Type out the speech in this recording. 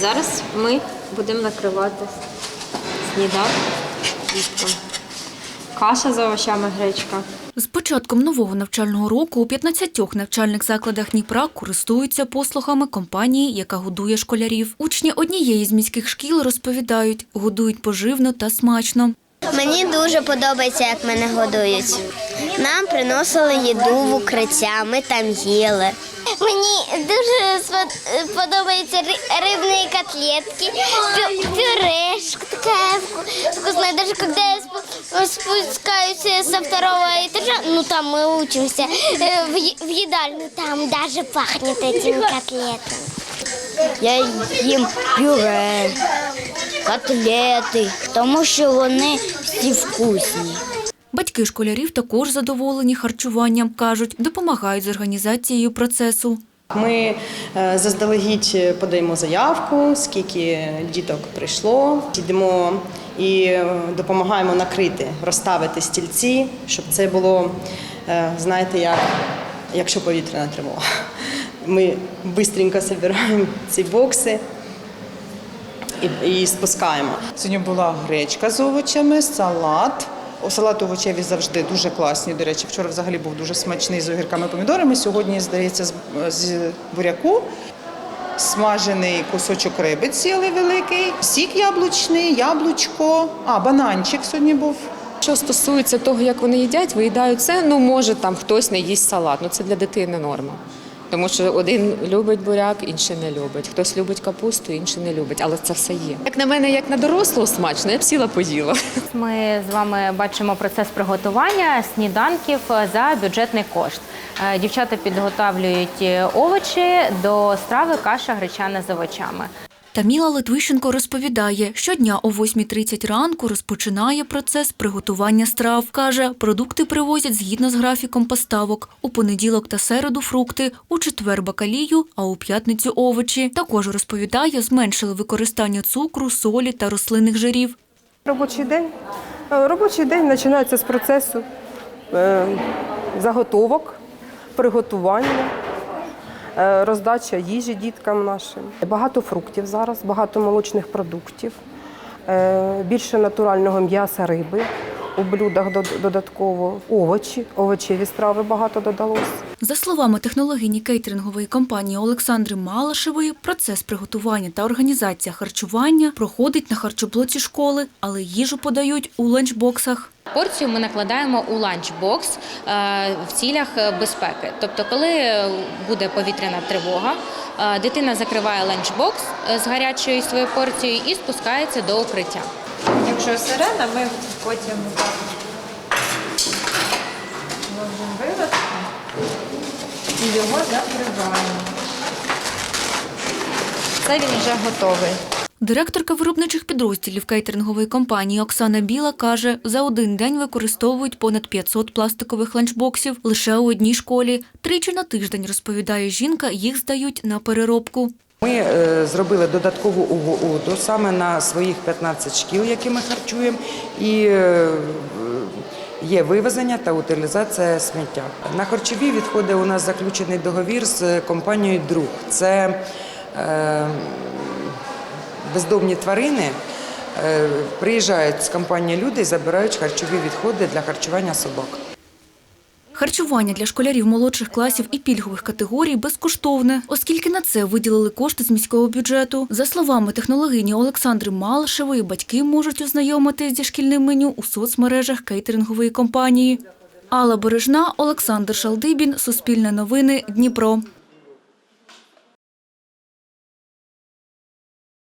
Зараз ми будемо накривати сніданок. Каша з овочами, гречка. З початком нового навчального року у 15 навчальних закладах Дніпра користуються послугами компанії, яка годує школярів. Учні однієї з міських шкіл розповідають, годують поживно та смачно. Мені дуже подобається, як мене годують. Нам приносили їду в укриття, ми там їли. Мені дуже спод- подобаються ри- рибні котлетки, пю- пюрешка така вку- вкусная. Даже когда я спу- спускаюсь со второго этажа, ну там мы учимся, э, в е- в едальню, там даже пахнет этими котлетами. Я їм пюре, котлети, тому що вони всі вкусні. Батьки школярів також задоволені харчуванням, кажуть, допомагають з організацією процесу. Ми е, заздалегідь подаємо заявку, скільки діток прийшло. Йдемо і е, допомагаємо накрити, розставити стільці, щоб це було, е, знаєте, як якщо повітряна тривога. Ми швидко збираємо ці бокси і, і спускаємо. Сьогодні була гречка з овочами, салат. О, Салат овочеві завжди дуже класні. До речі, вчора взагалі був дуже смачний з огірками помідорами. Сьогодні, здається, з буряку. Смажений кусочок риби цілий великий, сік яблучний, яблучко, а бананчик сьогодні був. Що стосується того, як вони їдять, виїдають це, ну може там хтось не їсть салат. Ну це для дитини норма. Тому що один любить буряк, інший не любить. Хтось любить капусту, інший не любить. Але це все є. Як на мене, як на дорослого, смачно, я б сіла поїла. Ми з вами бачимо процес приготування сніданків за бюджетний кошт. Е, Дівчата підготовлюють овочі до страви каша гречана з овочами. Таміла Литвищенко розповідає, щодня о 8.30 ранку розпочинає процес приготування страв. Каже, продукти привозять згідно з графіком поставок. У понеділок та середу фрукти, у четвер бакалію, а у п'ятницю овочі. Також розповідає, зменшили використання цукру, солі та рослинних жирів. Робочий день. Е, Робочий день починається з процесу е, заготовок, приготування, роздача їжі діткам нашим. Багато фруктів зараз, багато молочних продуктів, е, більше натурального м'яса, риби. У блюдах дод- додатково овочі, овочеві страви багато додалось. За словами технологині кейтерингової компанії Олександри Малашевої, процес приготування та організація харчування проходить на харчоблоці школи, але їжу подають у ланчбоксах. Порцію ми накладаємо у ланчбокс е, в цілях е, безпеки. Тобто, коли буде повітряна тривога, е, дитина закриває ланчбокс з гарячою своєю порцією і спускається до укриття. Якщо сирена, ми потім ложимо виводку і його закриваємо. Це він вже готовий. Директорка виробничих підрозділів кейтерингової компанії Оксана Біла каже, за один день використовують понад 500 пластикових ланчбоксів лише у одній школі. Тричі на тиждень, розповідає жінка, їх здають на переробку. Ми е, зробили додаткову угоду саме на своїх 15 шкіл, які ми харчуємо, і е, є вивезення та утилізація сміття. На харчові відходи у нас заключений договір з компанією Друг. Це е, бездомні тварини. Приїжджають з компанії люди і забирають харчові відходи для харчування собак. Харчування для школярів молодших класів і пільгових категорій безкоштовне, оскільки на це виділили кошти з міського бюджету. За словами технологині Олександри Малишевої, батьки можуть ознайомитись зі шкільним меню у соцмережах кейтерингової компанії. Алла Бережна, Олександр Шалдибін, Суспільне новини, Дніпро.